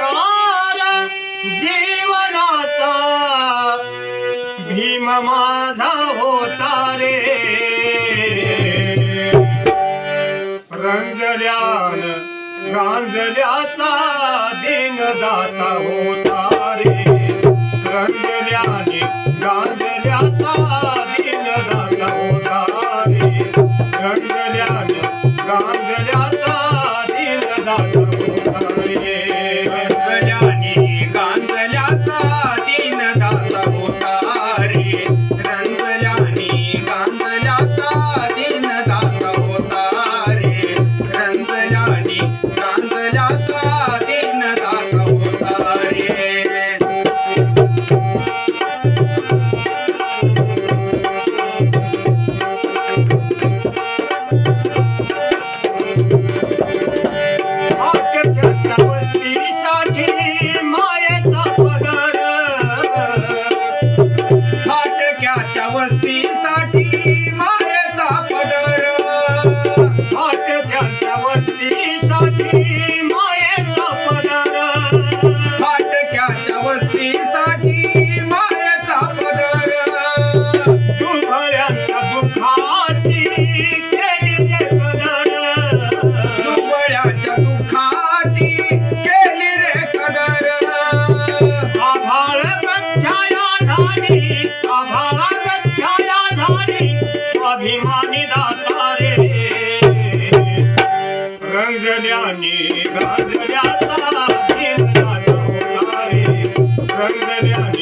साकार जीवनाचा. भीम माझा होता रे. रंजल्यान गांजल्याचा दिन दाता होता रे. रंजल्याने गांजल्या 现在呀。स्वाभिमानी दाता रे रंजल्याने गाजल्या सा दिन दाता रे। रंजल्याने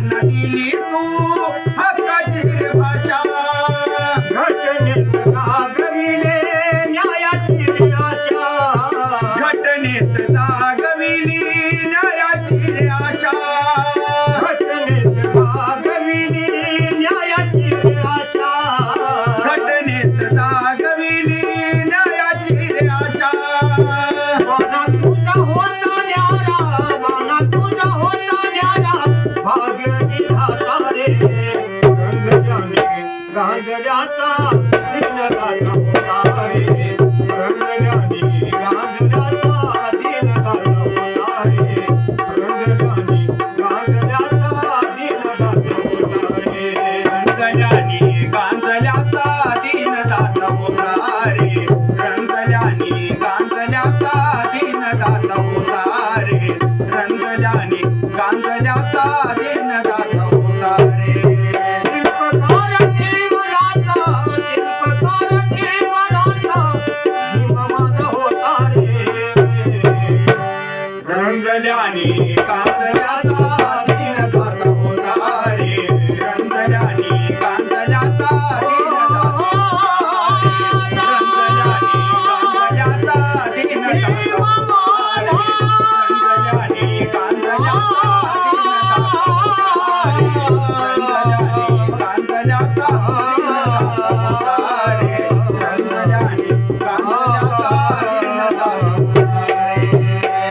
दिली तू रंगल्याचा दिनगाथा रंगल्या. रंजल्याने कांजल्याचा होता रे. रंजल्याने कांजल्याचा